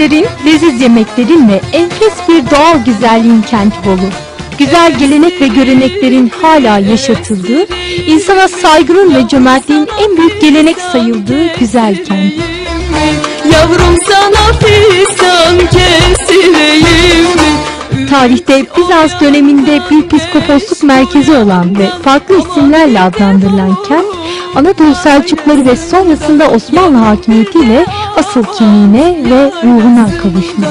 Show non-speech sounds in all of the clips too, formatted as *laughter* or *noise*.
kültürlerin, leziz yemeklerin ve enfes bir doğal güzelliğin kenti Bolu. Güzel gelenek ve göreneklerin hala yaşatıldığı, insana saygının ve cömertliğin en büyük gelenek sayıldığı güzel kent. Yavrum sana fistan kestireyim mi? Tarihte Bizans döneminde bir psikoposluk merkezi olan ve farklı isimlerle adlandırılan kent, Anadolu Selçukları ve sonrasında Osmanlı hakimiyetiyle asıl kimliğine ve ruhuna kavuşmuş.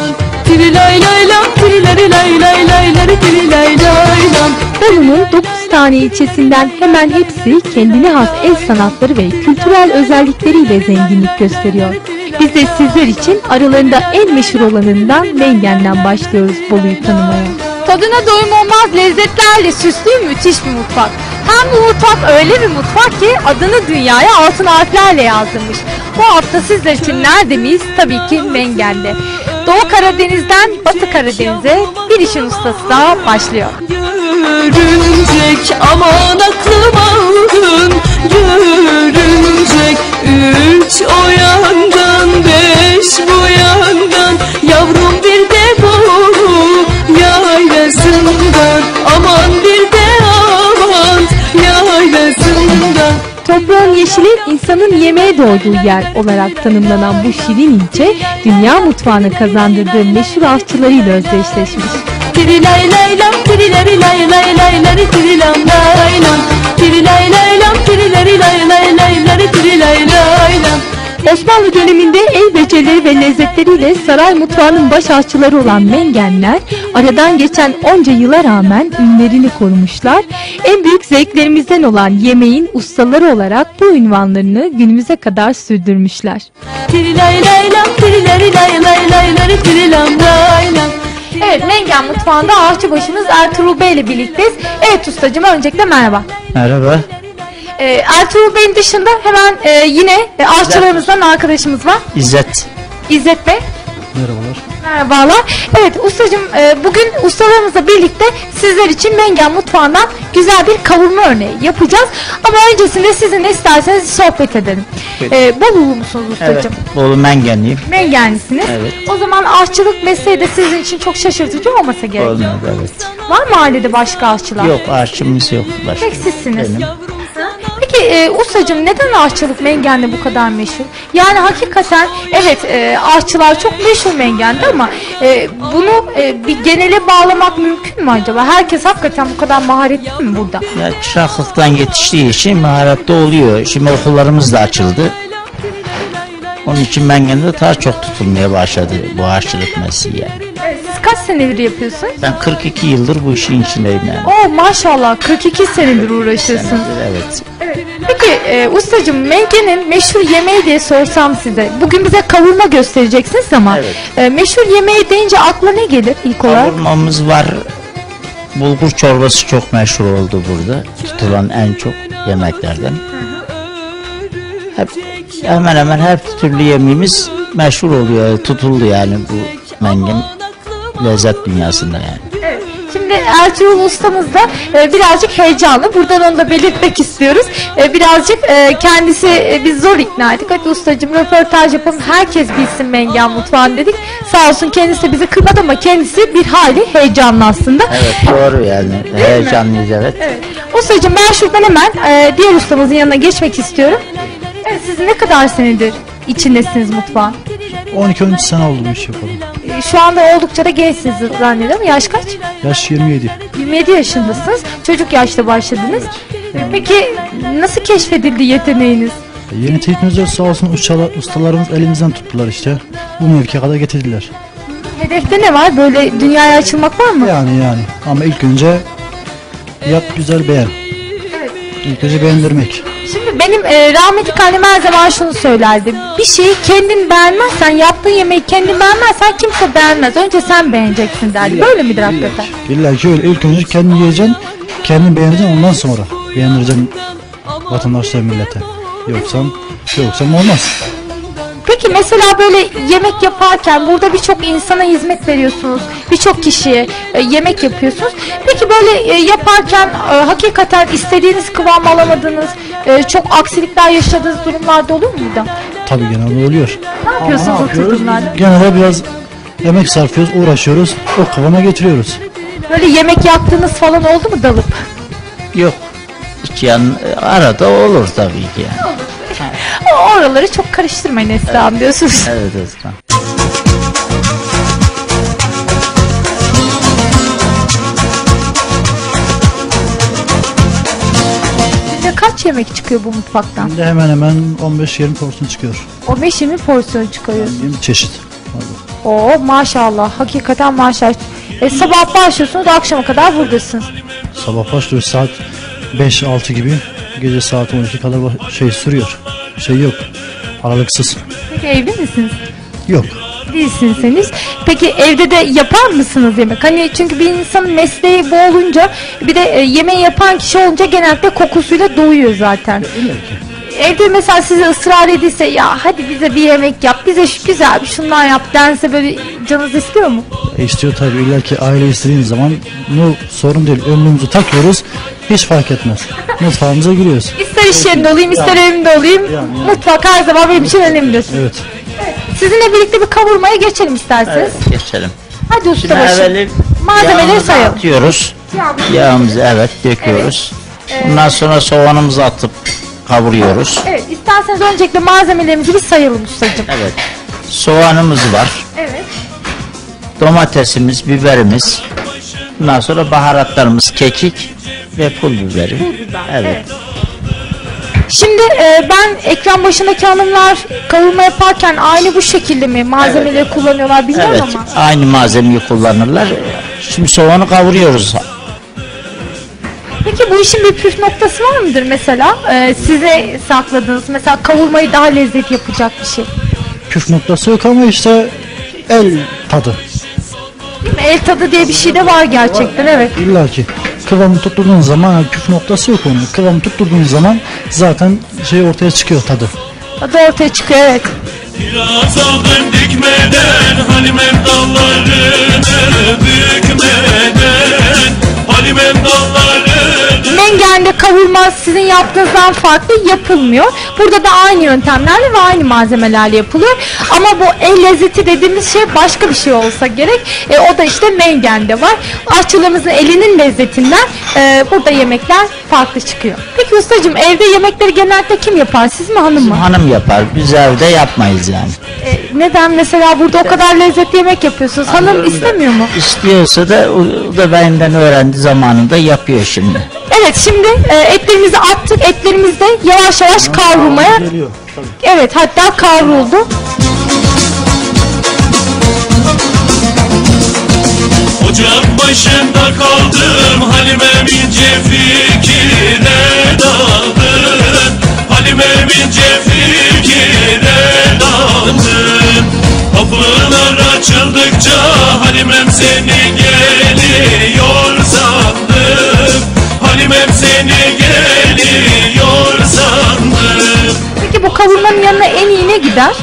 Bolu'nun 9 tane ilçesinden hemen hepsi kendine has el sanatları ve kültürel özellikleriyle zenginlik gösteriyor. Biz de sizler için aralarında en meşhur olanından Mengen'den başlıyoruz Bolu'yu tanımaya. Tadına doyum olmaz lezzetlerle süslü müthiş bir mutfak. Hem bu mutfak öyle bir mutfak ki adını dünyaya altın harflerle yazdırmış. Bu hafta sizler için nerede miyiz? Tabii ki Mengen'de. Doğu Karadeniz'den Batı Karadeniz'e bir işin ustası daha başlıyor. Görünecek aman aklım aldın Görünecek üç o yandan Yeşili insanın yemeğe doyduğu yer olarak tanımlanan bu şirin ilçe, dünya mutfağına kazandırdığı meşhur aşçılarıyla özdeşleşmiş. Tiri lay lay lay lay lay lay lay Osmanlı döneminde el becerileri ve lezzetleriyle saray mutfağının baş aşçıları olan Mengenler, aradan geçen onca yıla rağmen ünlerini korumuşlar. En büyük zevklerimizden olan yemeğin ustaları olarak bu ünvanlarını günümüze kadar sürdürmüşler. Evet Mengen mutfağında aşçıbaşımız Ertuğrul Bey ile birlikteyiz. Evet ustacığım öncelikle merhaba. Merhaba. Ee, Ertuğrul Bey'in dışında hemen e, yine e, aşçılarımızdan arkadaşımız var. İzzet. İzzet Bey. Merhabalar. Merhabalar. Evet ustacığım e, bugün ustalarımızla birlikte sizler için Mengen mutfağından güzel bir kavurma örneği yapacağız. Ama öncesinde sizinle isterseniz sohbet edelim. Buyurun. E, Bolulu musunuz Evet. ustacığım? Bolu Mengenliyim. Mengenlisiniz. Evet. O zaman aşçılık mesleği de sizin için çok şaşırtıcı olmasa gerek. Olmadı evet. Var mı ailede başka aşçılar? Yok aşçımız yok. Başka. Tek sizsiniz. Benim. E, ustacığım neden aşçılık Mengen'de bu kadar meşhur? Yani hakikaten evet e, aşçılar çok meşhur Mengen'de ama e, bunu e, bir genele bağlamak mümkün mü acaba? Herkes hakikaten bu kadar maharetli mi burada? Ya çıraklıktan yetiştiği için maharetli oluyor. Şimdi okullarımız da açıldı. Onun için Mengen'de daha çok tutulmaya başladı bu aşçılık mesleği yani. Siz kaç senedir yapıyorsunuz? Ben 42 yıldır bu işin içindeyim yani. Oo maşallah 42 senedir uğraşıyorsunuz. Evet. Peki e, ustacığım Mengen'in meşhur yemeği diye sorsam size. Bugün bize kavurma göstereceksiniz ama Evet. e, meşhur yemeği deyince akla ne gelir ilk olarak? Kavurmamız var. Bulgur çorbası çok meşhur oldu burada. Tutulan en çok yemeklerden. Hep, hemen hemen her türlü yemeğimiz meşhur oluyor. Tutuldu yani bu mengen lezzet dünyasında yani. Şimdi Ertuğrul ustamız da e, birazcık heyecanlı. Buradan onu da belirtmek istiyoruz. E, birazcık e, kendisi e, biz zor ikna ettik. Hadi ustacığım röportaj yapalım. Herkes bilsin Mengen mutfağını dedik. Sağ olsun kendisi de bizi kırmadı ama kendisi bir hali heyecanlı aslında. Evet doğru yani. Heyecanlıyız evet. Evet. Ustacığım ben şuradan hemen e, diğer ustamızın yanına geçmek istiyorum. Evet, siz ne kadar senedir içindesiniz mutfağın? 12-13 sene oldu bu iş yapalım. Şu anda oldukça da gençsiniz zannediyorum. Yaş kaç? Yaş 27. 27 yaşındasınız. Çocuk yaşta başladınız. Peki nasıl keşfedildi yeteneğiniz? Yeni teknolojiler sağ olsun ustalar, ustalarımız elimizden tuttular işte. Bu mevkiye kadar getirdiler. Hedefte ne var? Böyle dünyaya açılmak var mı? Yani yani. Ama ilk önce yap güzel beğen. İlk önce beğendirmek. Şimdi benim e, rahmetli annem her zaman şunu söylerdi. Bir şeyi kendin beğenmezsen, yaptığın yemeği kendin beğenmezsen kimse beğenmez. Önce sen beğeneceksin derdi. Böyle midir hakikaten? İlla ki öyle. İlk önce kendin yiyeceksin, kendin beğeneceksin ondan sonra beğendireceksin vatandaşlara millete. Yoksa, yoksa olmaz. Peki mesela böyle yemek yaparken burada birçok insana hizmet veriyorsunuz. Birçok kişiye e, yemek yapıyorsunuz. Peki böyle e, yaparken e, hakikaten istediğiniz kıvam alamadığınız, e, çok aksilikler yaşadığınız durumlarda olur mu da? Tabii genelde oluyor. Ne yapıyorsunuz o tür durumlarda? Gene de biraz emek sarfıyoruz, uğraşıyoruz. O kıvama getiriyoruz. Böyle yemek yaptığınız falan oldu mu dalıp? Yok. Hiç yan, arada olur tabii ki yani. O Oraları çok karıştırmayın Esra Hanım diyorsunuz. Evet. Günde kaç yemek çıkıyor bu mutfaktan? Şimdi hemen hemen 15-20 porsiyon çıkıyor. 15-20 porsiyon çıkıyor. 20 çeşit. Oo maşallah. Hakikaten maşallah. E, sabah başlıyorsunuz akşama kadar buradasınız. Sabah başlıyor saat 5-6 gibi. Gece saat 12 kadar şey sürüyor. Şey yok. Aralıksız. Peki evli misiniz? Yok. Değilsiniz henüz. Peki evde de yapar mısınız yemek? Hani çünkü bir insanın mesleği bu olunca bir de e, yemeği yapan kişi olunca genellikle kokusuyla doyuyor zaten. Evde mesela size ısrar edilse ya hadi bize bir yemek yap, bize şu güzel bir şundan yap dense böyle canınız istiyor mu? E istiyor tabii. İlla ki aile istediğin zaman no, sorun değil. Önlüğümüzü takıyoruz. Hiç fark etmez. Mutfağımıza giriyoruz. İster iş yerinde olayım, ister evimde olayım. Yani, yani. Mutfak her zaman benim için önemlidir. Evet. Sizinle birlikte bir kavurmaya geçelim isterseniz. Evet, geçelim. Hadi ustabaşı. evveli Malzemeleri yağımızı sayalım. atıyoruz. Yağımızı evet döküyoruz. Ondan sonra soğanımızı atıp kavuruyoruz. Evet, isterseniz öncelikle malzemelerimizi bir sayalım ustacığım. Evet. Soğanımız var. Evet. Domatesimiz, biberimiz. Ondan sonra baharatlarımız kekik ve pul biberi. Evet. Şimdi e, ben ekran başındaki hanımlar kavurma yaparken aynı bu şekilde mi malzemeleri kullanıyorlar bilmiyorum Evet. ama. Aynı malzemeyi kullanırlar. Şimdi soğanı kavuruyoruz. Peki bu işin bir püf noktası var mıdır mesela? E, size sakladığınız mesela kavurmayı daha lezzetli yapacak bir şey. Püf noktası yok ama işte el tadı. Değil mi? El tadı diye bir şey de var gerçekten evet. İlla ki kıvamı tutturduğun zaman püf noktası yok onun. Kıvamı tutturduğun zaman zaten şey ortaya çıkıyor tadı. Tadı ortaya çıkıyor evet. Biraz aldım dikmeden Halimem dallarını bükmeden Halimem dallarını Mengen'de kavurma sizin yaptığınızdan farklı yapılmıyor. Burada da aynı yöntemlerle ve aynı malzemelerle yapılıyor. Ama bu el lezzeti dediğimiz şey başka bir şey olsa gerek. E, o da işte Mengen'de var. Aşçılarımızın elinin lezzetinden e, burada yemekler farklı çıkıyor. Peki ustacığım evde yemekleri genellikle kim yapar? Siz mi hanım mı? Hanım yapar. Biz evde yapmayız yani. E, neden mesela burada o kadar lezzetli yemek yapıyorsunuz? Hanım istemiyor mu? İstiyorsa da o da benden öğrendi zamanında yapıyor şimdi. Evet şimdi e, etlerimizi attık. Etlerimiz de yavaş yavaş kavrulmaya Geliyor. Tabii. Evet hatta kavruldu. Ocak başında kaldım Halimem ince gider?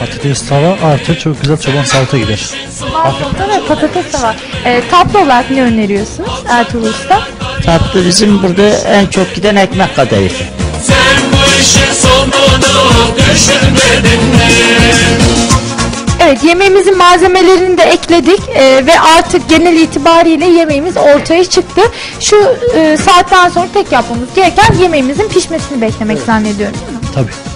Patates tava artı çok güzel çoban salata gider. Salata ve patates de var. E, tatlı olarak ne öneriyorsunuz Ertuğrul Usta? Tatlı bizim burada en çok giden ekmek kadayıfı. Sen bu işin sonunu düşünmedin mi? Evet yemeğimizin malzemelerini de ekledik e, ve artık genel itibariyle yemeğimiz ortaya çıktı. Şu e, saatten sonra tek yapmamız gereken yemeğimizin pişmesini beklemek zannediyorum. Tabii.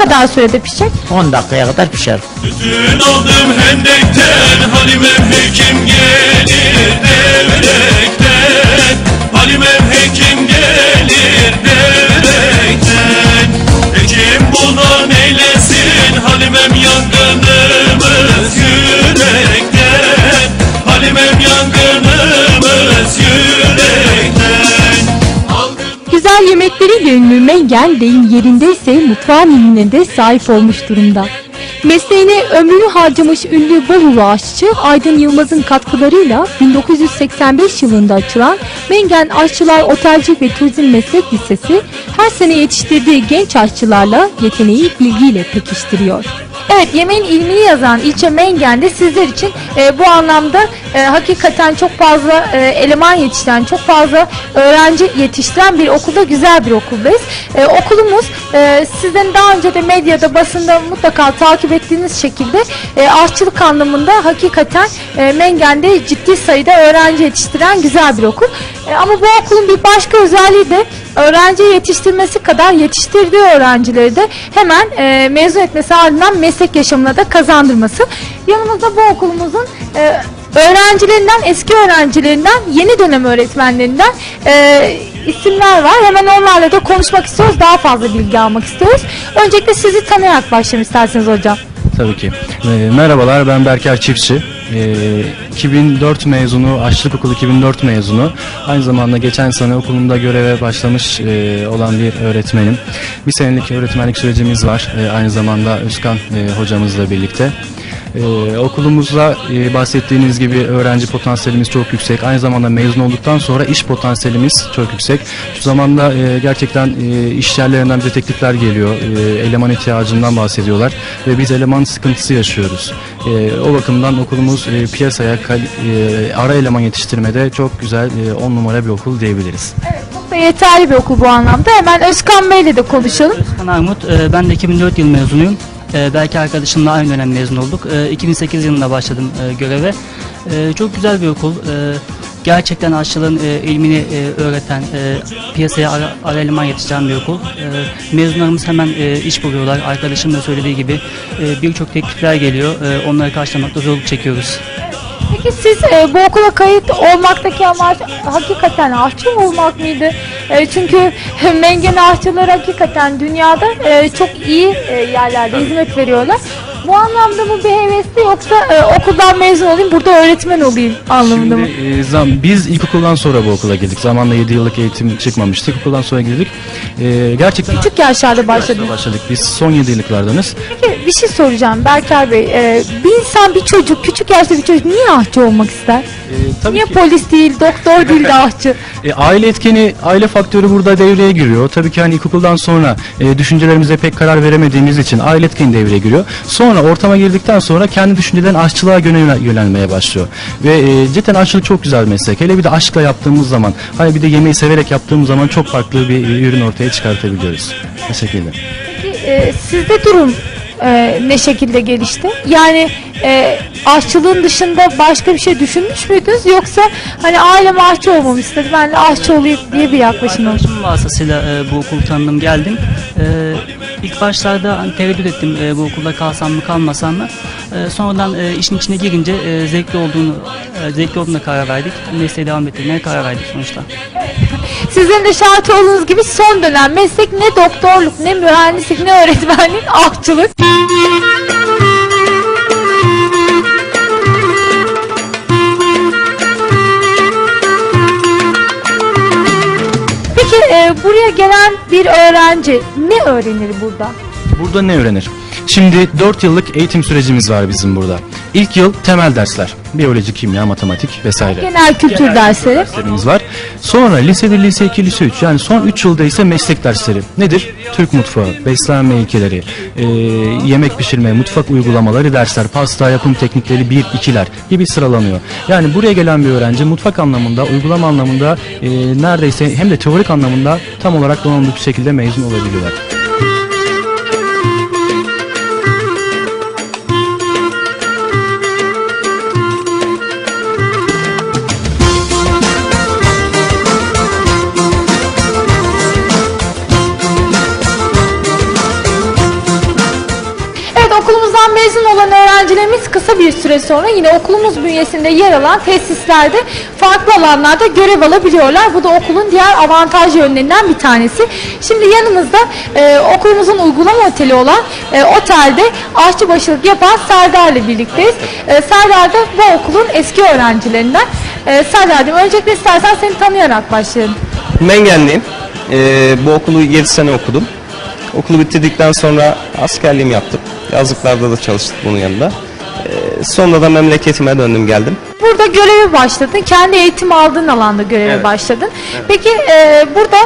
Kadar sürede pişecek? 10 dakikaya kadar pişer. Bütün aldım hendekten Halimem hekim gelir devrekten Halimem hekim gelir devrekten Hekim bundan eylesin Halimem yangınımız Mengen deyim yerindeyse mutfağın ününe de sahip olmuş durumda. Mesleğine ömrünü harcamış ünlü Bolulu aşçı Aydın Yılmaz'ın katkılarıyla 1985 yılında açılan Mengen Aşçılar Otelci ve Turizm Meslek Lisesi her sene yetiştirdiği genç aşçılarla yeteneği bilgiyle pekiştiriyor. Evet yemeğin ilmini yazan ilçe Mengen'de sizler için e, bu anlamda e, hakikaten çok fazla e, eleman yetiştiren, çok fazla öğrenci yetiştiren bir okulda güzel bir okuldayız. E, okulumuz e, sizden daha önce de medyada basında mutlaka takip ettiğiniz şekilde e, aşçılık anlamında hakikaten e, Mengen'de ciddi sayıda öğrenci yetiştiren güzel bir okul. E, ama bu okulun bir başka özelliği de öğrenci yetiştirmesi kadar yetiştirdiği öğrencileri de hemen e, mezun etmesi ardından meslek yaşamına da kazandırması. Yanımızda bu okulumuzun e, öğrencilerinden, eski öğrencilerinden, yeni dönem öğretmenlerinden e, isimler var. Hemen onlarla da konuşmak istiyoruz. Daha fazla bilgi almak istiyoruz. Öncelikle sizi tanıyarak başlayalım isterseniz hocam. Tabii ki. Ee, merhabalar ben Berker Çiftçi. Ee, 2004 mezunu, Aşçılık Okulu 2004 mezunu. Aynı zamanda geçen sene okulumda göreve başlamış e, olan bir öğretmenim. Bir senelik öğretmenlik sürecimiz var. E, aynı zamanda Özkan e, hocamızla birlikte. Ee, okulumuzda e, bahsettiğiniz gibi öğrenci potansiyelimiz çok yüksek. Aynı zamanda mezun olduktan sonra iş potansiyelimiz çok yüksek. Şu zamanda e, gerçekten e, iş yerlerinden bize teklifler geliyor. E, eleman ihtiyacından bahsediyorlar ve biz eleman sıkıntısı yaşıyoruz. E, o bakımdan okulumuz e, piyasaya kal- e, ara eleman yetiştirmede çok güzel 10 numara bir okul diyebiliriz. Da yeterli bir okul bu anlamda. Hemen Özkan Bey'le de konuşalım. Ben Armut, e, ben de 2004 yıl mezunuyum. E, belki arkadaşımla aynı dönem mezun olduk. E, 2008 yılında başladım e, göreve. E, çok güzel bir okul. E, gerçekten aşçılığın e, ilmini e, öğreten, e, piyasaya ara, ara eleman yetiştiren bir okul. E, mezunlarımız hemen e, iş buluyorlar. Arkadaşım da söylediği gibi e, birçok teklifler geliyor. E, onları karşılamakta zorluk çekiyoruz. Peki siz e, bu okula kayıt olmaktaki amaç hakikaten aşçı olmak mıydı? E, çünkü *laughs* Mengen aşçıları hakikaten dünyada e, çok iyi e, yerlerde hizmet veriyorlar. Bu anlamda mı bir hevesli yoksa e, okuldan mezun olayım burada öğretmen olayım anlamında mı? Şimdi e, zam, biz ilkokuldan sonra bu okula girdik. Zamanla 7 yıllık eğitim çıkmamıştık. Okuldan sonra girdik. E, gerçekten Küçük yaşlarda başladınız. başladık. Biz son 7 yıllıklardanız. Peki bir şey soracağım Berker Bey. E, bir insan bir çocuk, küçük yaşta bir çocuk niye aşçı olmak ister? E, tabii Niye ki polis değil, doktor değil de aşçı? *laughs* e, aile etkeni, aile faktörü burada devreye giriyor. Tabii ki hani ilkokuldan sonra e, düşüncelerimize pek karar veremediğimiz için aile etkeni devreye giriyor. Sonra ortama girdikten sonra kendi düşünceden aşçılığa yönel- yönelmeye başlıyor. Ve e, cidden aşçılık çok güzel bir meslek. Hele bir de aşkla yaptığımız zaman, hani bir de yemeği severek yaptığımız zaman çok farklı bir e, ürün ortaya çıkartabiliyoruz. Bu şekilde. Peki e, sizde durum e, ne şekilde gelişti? Yani e, aşçılığın dışında başka bir şey düşünmüş müydünüz? Yoksa hani ailem aşçı olmamı istedi ben de aşçı olayım diye bir yaklaşım oldu. Arkadaşım vasıtasıyla e, bu okulu tanıdım geldim. E, ilk başlarda hani tereddüt ettim e, bu okulda kalsam mı kalmasam mı. E, sonradan e, işin içine girince e, zevkli olduğunu e, zevkli olduğuna karar verdik. Mesleğe devam ettirmeye karar verdik sonuçta. Sizin de şahit olduğunuz gibi son dönem meslek ne doktorluk, ne mühendislik, ne öğretmenlik, *laughs* aşçılık. E, buraya gelen bir öğrenci ne öğrenir burada? Burada ne öğrenir? Şimdi 4 yıllık eğitim sürecimiz var bizim burada. İlk yıl temel dersler. Biyoloji, kimya, matematik vesaire. Genel kültür dersleri. derslerimiz var. Sonra lise 1, lise 2, lise 3 yani son 3 yılda ise meslek dersleri. Nedir? Türk mutfağı, beslenme ilkeleri, e, yemek pişirme, mutfak uygulamaları dersler, pasta yapım teknikleri 1, 2'ler gibi sıralanıyor. Yani buraya gelen bir öğrenci mutfak anlamında, uygulama anlamında e, neredeyse hem de teorik anlamında tam olarak donanımlı bir şekilde mezun olabiliyorlar. Kısa bir süre sonra yine okulumuz bünyesinde yer alan tesislerde farklı alanlarda görev alabiliyorlar. Bu da okulun diğer avantaj yönlerinden bir tanesi. Şimdi yanımızda e, okulumuzun uygulama oteli olan e, otelde aşçıbaşılık yapan Serdar ile birlikteyiz. E, Serdar da bu okulun eski öğrencilerinden. E, Serdar'cığım öncelikle istersen seni tanıyarak başlayalım. Mengenliyim. Ee, bu okulu 7 sene okudum. Okulu bitirdikten sonra askerliğimi yaptım. Yazlıklarda da çalıştık bunun yanında. Sonra da memleketime döndüm geldim. Burada göreve başladın. Kendi eğitim aldığın alanda göreve Evet. başladın. Peki e, burada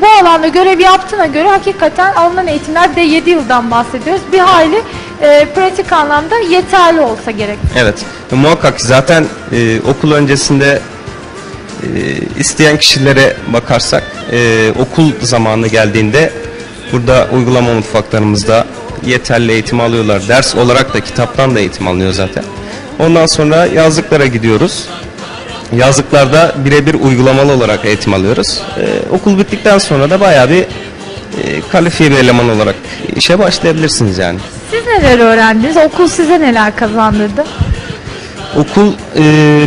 bu alanda görev yaptığına göre hakikaten alınan eğitimler bir de 7 yıldan bahsediyoruz. Bir hayli e, pratik anlamda yeterli olsa gerek. Evet. E, muhakkak zaten e, okul öncesinde e, isteyen kişilere bakarsak e, okul zamanı geldiğinde burada uygulama mutfaklarımızda yeterli eğitim alıyorlar. Ders olarak da kitaptan da eğitim alınıyor zaten. Ondan sonra yazlıklara gidiyoruz. Yazlıklarda birebir uygulamalı olarak eğitim alıyoruz. E, okul bittikten sonra da bayağı bir e, kalifiye bir eleman olarak işe başlayabilirsiniz yani. Siz neler öğrendiniz? Okul size neler kazandırdı? Okul, e,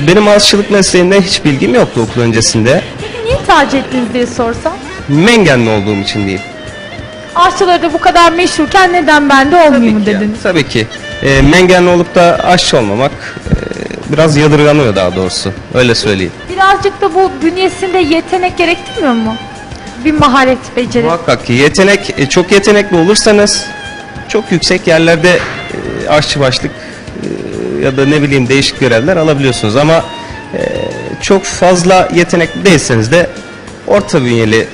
benim aşçılık mesleğinde hiç bilgim yoktu okul öncesinde. Niye tercih ettiniz diye sorsam? Mengenli olduğum için diyeyim. Aşçıları da bu kadar meşhurken neden ben de olmayayım Tabii ki, dediniz? Tabii ki. E, mengenli olup da aşçı olmamak e, biraz yadırganıyor daha doğrusu. Öyle söyleyeyim. Birazcık da bu bünyesinde yetenek gerektirmiyor mu? Bir maharet, beceri. Muhakkak ki yetenek, e, çok yetenekli olursanız çok yüksek yerlerde e, aşçı başlık e, ya da ne bileyim değişik görevler alabiliyorsunuz ama e, çok fazla yetenekli değilseniz de orta bünyeli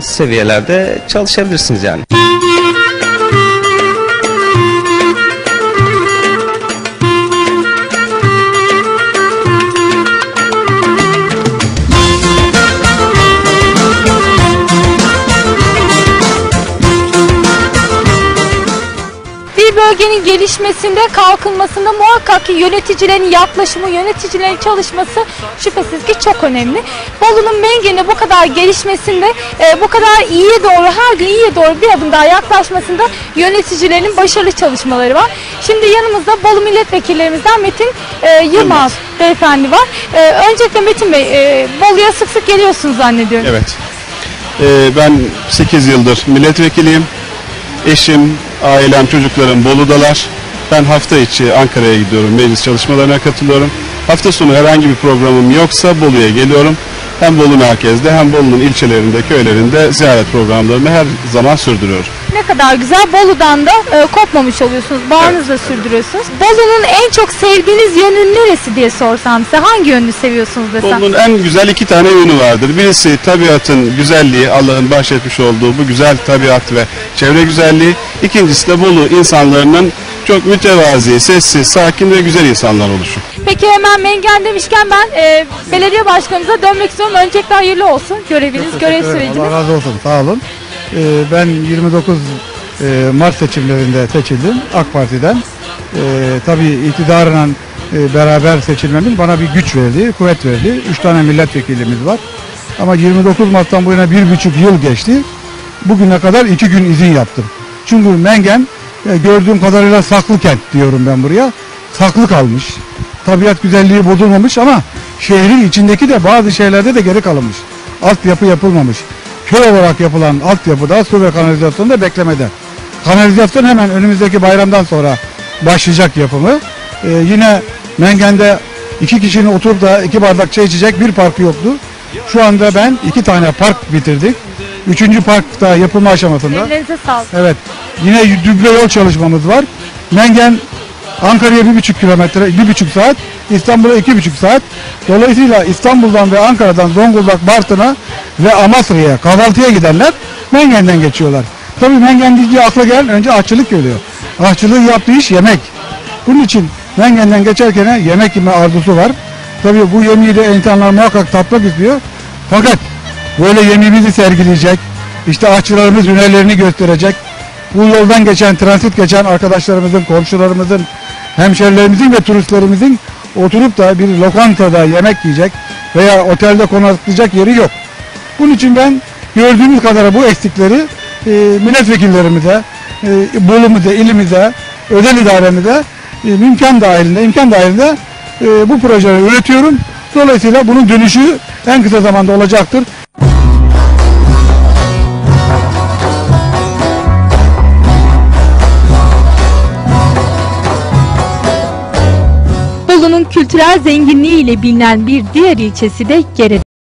seviyelerde çalışabilirsiniz yani. Bölgenin gelişmesinde, kalkınmasında muhakkak ki yöneticilerin yaklaşımı, yöneticilerin çalışması şüphesiz ki çok önemli. Bolu'nun Mengen'e bu kadar gelişmesinde, e, bu kadar iyiye doğru, her gün iyiye doğru bir adım daha yaklaşmasında yöneticilerin başarılı çalışmaları var. Şimdi yanımızda Bolu milletvekillerimizden Metin e, Yılmaz beyefendi var. E, öncelikle Metin Bey, e, Bolu'ya sık sık geliyorsunuz zannediyorum. Evet. Ee, ben 8 yıldır milletvekiliyim. Eşim, ailem, çocuklarım Bolu'dalar. Ben hafta içi Ankara'ya gidiyorum, meclis çalışmalarına katılıyorum. Hafta sonu herhangi bir programım yoksa Bolu'ya geliyorum. Hem Bolu merkezde hem Bolu'nun ilçelerinde, köylerinde ziyaret programlarını her zaman sürdürüyorum. Ne kadar güzel. Bolu'dan da e, kopmamış oluyorsunuz. Bağınızı da sürdürüyorsunuz. Bolu'nun en çok sevdiğiniz yönü neresi diye sorsam size. Hangi yönünü seviyorsunuz desem? Bolu'nun en güzel iki tane yönü vardır. Birisi tabiatın güzelliği, Allah'ın bahşetmiş olduğu bu güzel tabiat ve çevre güzelliği. İkincisi de Bolu insanlarının çok mütevazi, sessiz, sakin ve güzel insanlar oluşu. Peki hemen Mengen demişken ben e, belediye başkanımıza dönmek istiyorum. Öncelikle hayırlı olsun göreviniz, görev süreciniz. Allah razı olsun. Sağ olun. Ee, ben 29 e, Mart seçimlerinde seçildim AK Parti'den. Ee, tabii iktidarla e, beraber seçilmemin bana bir güç verdi, kuvvet verdi. Üç tane milletvekilimiz var. Ama 29 Mart'tan bu yana bir buçuk yıl geçti. Bugüne kadar iki gün izin yaptım. Çünkü Mengen e, gördüğüm kadarıyla saklı kent diyorum ben buraya. Saklı kalmış. Tabiat güzelliği bozulmamış ama şehrin içindeki de bazı şeylerde de geri kalınmış. Altyapı yapılmamış. Köy olarak yapılan altyapıda su ve kanalizasyon da beklemede. Kanalizasyon hemen önümüzdeki bayramdan sonra başlayacak yapımı. Ee, yine Mengen'de iki kişinin oturup da iki bardak çay içecek bir park yoktu. Şu anda ben iki tane park bitirdik. Üçüncü park da yapılma aşamasında. Ellerinize sağlık. Evet. Yine düble yol çalışmamız var. Mengen Ankara'ya bir buçuk kilometre, bir buçuk saat. İstanbul'a iki buçuk saat. Dolayısıyla İstanbul'dan ve Ankara'dan Zonguldak, Bartın'a ve Amasra'ya kahvaltıya gidenler Mengen'den geçiyorlar. Tabii Mengen deyince akla gelen önce aşçılık geliyor. Aşçılığın yaptığı iş yemek. Bunun için Mengen'den geçerken yemek yeme arzusu var. Tabii bu yemeği de insanlar muhakkak tatmak istiyor. Fakat böyle yemeğimizi sergileyecek, işte aşçılarımız hünerlerini gösterecek, bu yoldan geçen, transit geçen arkadaşlarımızın, komşularımızın, hemşerilerimizin ve turistlerimizin oturup da bir lokantada yemek yiyecek veya otelde konaklayacak yeri yok. Bunun için ben gördüğümüz kadar bu eksikleri e, milletvekillerimize, e, Bolu'muza, ilimize, özel idaremize e, imkan dahilinde, imkan dahilinde e, bu projeleri üretiyorum. Dolayısıyla bunun dönüşü en kısa zamanda olacaktır. Kültürel zenginliği ile bilinen bir diğer ilçesi de Gerede.